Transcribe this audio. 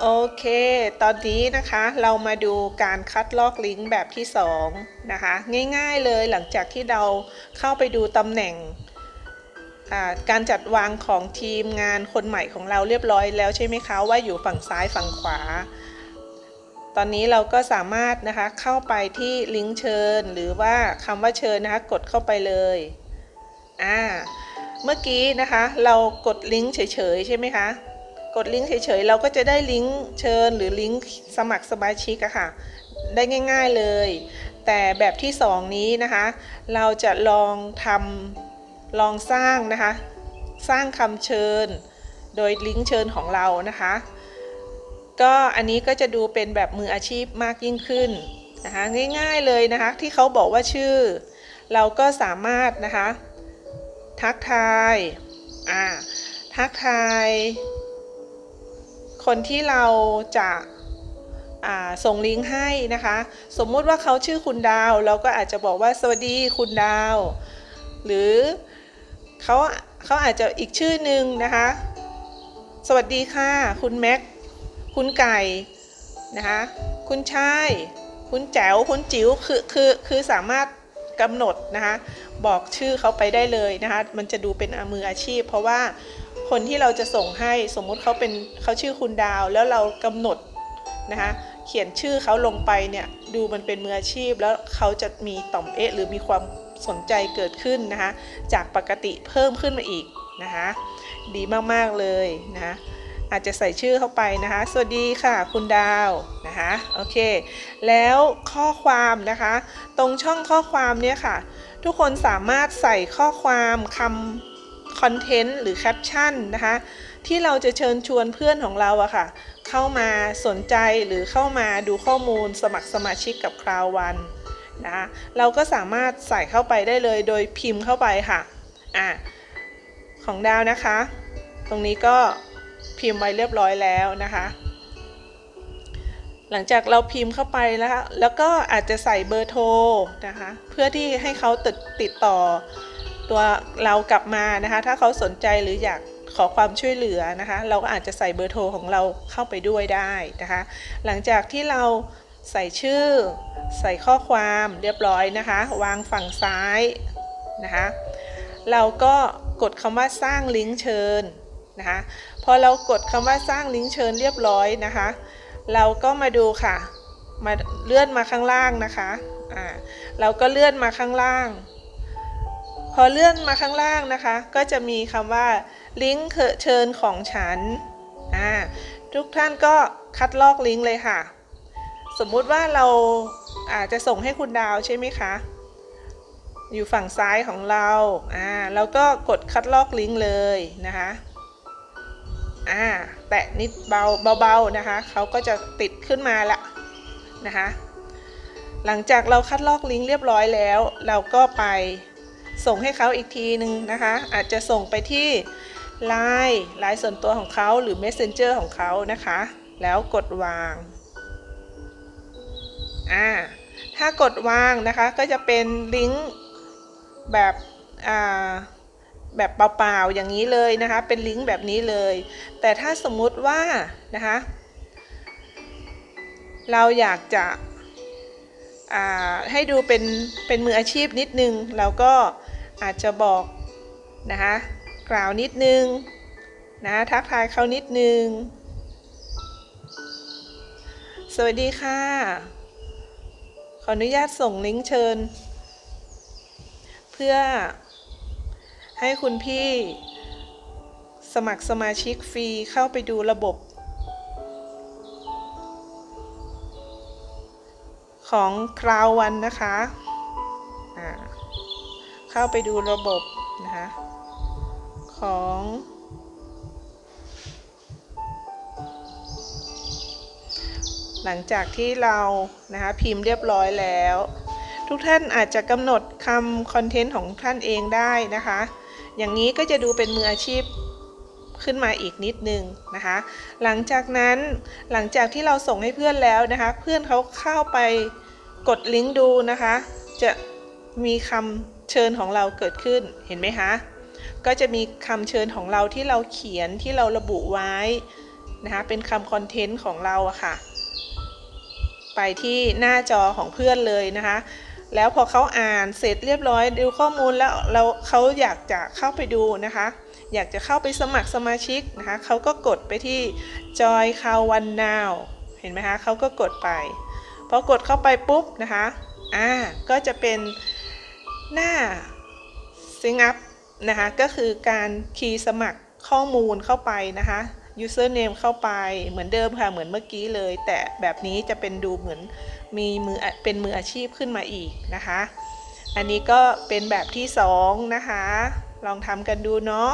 โอเค ตอนนี้นะคะเรามาดูการคัดลอกลิงก์แบบที่2นะคะง่ายๆเลยหลังจากที่เราเข้าไปดูตำแหน่ง การจัดวางของทีมงานคนใหม่ของเราเรียบร้อยแล้วใช่ไหมคะว่าอยู่ฝั่งซ้ายฝั่งขวา ตอนนี้เราก็สามารถนะคะเข้าไปที่ลิงก์เชิญ หรือว่าคำว่าเชิญนะคะกดเข้าไปเลยอ่าเมื่อกี้นะคะเรากดลิงก์เฉยๆใช่ไหมคะ กดลิงก์เฉยๆ เราก็จะได้ลิงก์เชิญหรือลิงก์สมัครสมาชิกอะค่ะ ได้ง่ายๆเลย แต่แบบที่ 2 นี้นะคะ เราจะลองทำลองสร้างนะคะ สร้างคำเชิญ โดยลิงก์เชิญของเรานะคะ ก็อันนี้ก็จะดูเป็นแบบมืออาชีพมากยิ่งขึ้นนะคะ ง่ายๆเลยนะคะ ที่เขาบอกว่าชื่อ เราก็สามารถนะคะ ทักทายอ่าทักทาย คนที่เราจะส่งลิงก์ให้นะคะ สมมุติว่าเขาชื่อคุณดาว เราก็อาจจะบอกว่าสวัสดีคุณดาว หรือเขาเขาอาจจะอีกชื่อหนึ่งนะคะ สวัสดีค่ะ คุณแม็ก คุณไก่นะคะ คุณชาย คุณแจ๋ว คุณจิ๋ว คือคือคือสามารถกำหนดนะคะ บอกชื่อเขาไปได้เลยนะคะ มันจะดูเป็นมืออาชีพ เพราะว่าคนที่เราจะส่งให้สมมุติเขาเป็นเขาชื่อคุณดาว แล้วเรากำหนดนะคะเขียนชื่อเขาลงไปเนี่ยดูมันเป็นมืออาชีพ แล้วเขาจะมีต่อมเอะหรือมีความสนใจเกิดขึ้นนะคะจากปกติเพิ่มขึ้นมาอีกนะคะดีมากๆเลยนะคะ อาจจะใส่ชื่อเข้าไปนะคะ สวัสดีค่ะคุณดาวนะคะโอเค แล้วข้อความนะคะ ตรงช่องข้อความเนี่ยค่ะ ทุกคนสามารถใส่ข้อความคำคอนเทนต์หรือแคปชั่นนะคะที่เราจะเชิญชวนเพื่อนของเราอะค่ะ เข้ามาสนใจหรือเข้ามาดูข้อมูลสมัครสมาชิกกับคราววันนะคะเราก็สามารถใส่เข้าไปได้เลยโดยพิมพ์เข้าไปค่ะอะของดาวนะคะ ตรงนี้ก็ พิมพ์ไว้เรียบร้อยแล้วนะคะ หลังจากเราพิมพ์เข้าไปแล้ว แล้วก็อาจจะใส่เบอร์โทรนะคะ เพื่อที่ให้เขาติดติดต่อตัวเรากลับมานะคะ ถ้าเขาสนใจหรืออยากขอความช่วยเหลือนะคะ เราก็อาจจะใส่เบอร์โทรของเราเข้าไปด้วยได้นะคะ หลังจากที่เราใส่ชื่อ ใส่ข้อความเรียบร้อยนะคะ วางฝั่งซ้ายนะคะ เราก็กดคำว่าสร้างลิงก์เชิญ นะคะพอเรากดคำว่าสร้างลิงก์เชิญเรียบร้อยนะคะ เราก็มาดูค่ะมาเลื่อนมาข้างล่างนะคะอ่าเราก็เลื่อนมาข้างล่าง พอเลื่อนมาข้างล่างนะคะ ก็จะมีคำว่าลิงก์เชิญของฉันอ่าทุกท่านก็คัดลอกลิงก์เลยค่ะ สมมุติว่าเราอาจจะส่งให้คุณดาวใช่ไหมคะอยู่ฝั่งซ้ายของเราอ่าแล้วก็กดคัดลอกลิงก์เลยนะคะ อ่าแตะนิดเบาเบาๆนะคะเขาก็จะติดขึ้นมาละนะคะหลังจากเราคัดลอกลิงก์เรียบร้อยแล้ว เราก็ไปส่งให้เขาอีกทีหนึ่งนะคะ อาจจะส่งไปที่ Line ไลน์ส่วนตัวของเขาหรือ Messenger ของเขานะคะ แล้วกดวางอ่าถ้ากดวางนะคะก็จะเป็นลิงก์แบบอ่า แบบเปล่าๆอย่างนี้เลยนะคะ เป็นลิงก์แบบนี้เลย แต่ถ้าสมมุติว่านะคะ เราอยากจะให้ดูเป็นเป็นมืออาชีพนิดนึง เราก็อาจจะบอกนะคะกล่าวนิดนึงนะทักทายเขานิดนึง สวัสดีค่ะ ขออนุญาตส่งลิงก์เชิญ เพื่อ ให้คุณพี่สมัครสมาชิกฟรีเข้าไปดูระบบ ของคราววันนะคะเข้าไปดูระบบนะคะของหลังจากที่เรานะคะพิมพ์เรียบร้อยแล้ว ทุกท่านอาจจะกำหนดคำคอนเทนต์ของท่านเองได้นะคะ อย่างนี้ก็จะดูเป็นมืออาชีพขึ้นมาอีกนิดนึงนะคะ หลังจากนั้นหลังจากที่เราส่งให้เพื่อนแล้วนะคะ เพื่อนเขาเข้าไปกดลิงก์ดูนะคะ จะมีคำเชิญของเราเกิดขึ้นเห็นไหมคะก็จะมีคำเชิญของเราที่เราเขียนที่เราระบุไว้นะคะเป็นคำคอนเทนต์ของเราอะค่ะ ไปที่หน้าจอของเพื่อนเลยนะคะ แล้วพอเขาอ่านเสร็จเรียบร้อยดูข้อมูลแล้วเราเขาอยากจะเข้าไปดูนะคะ อยากจะเข้าไปสมัครสมาชิกนะคะเขาก็กดไปที่ Joy ข่าวัน now เห็นไหมคะเขาก็กดไปพอกดเข้าไปปุ๊บนะคะอ่าก็จะเป็นหน้า Sync up นะคะก็คือการคีย์สมัครข้อมูลเข้าไปนะคะ username เข้าไปเหมือนเดิมค่ะ เหมือนเมื่อกี้เลย แต่แบบนี้จะเป็นดูเหมือนมีมือเป็นมืออาชีพขึ้นมาอีกนะคะ อันนี้ก็เป็นแบบที่สองนะคะ ลองทำกันดูเนาะ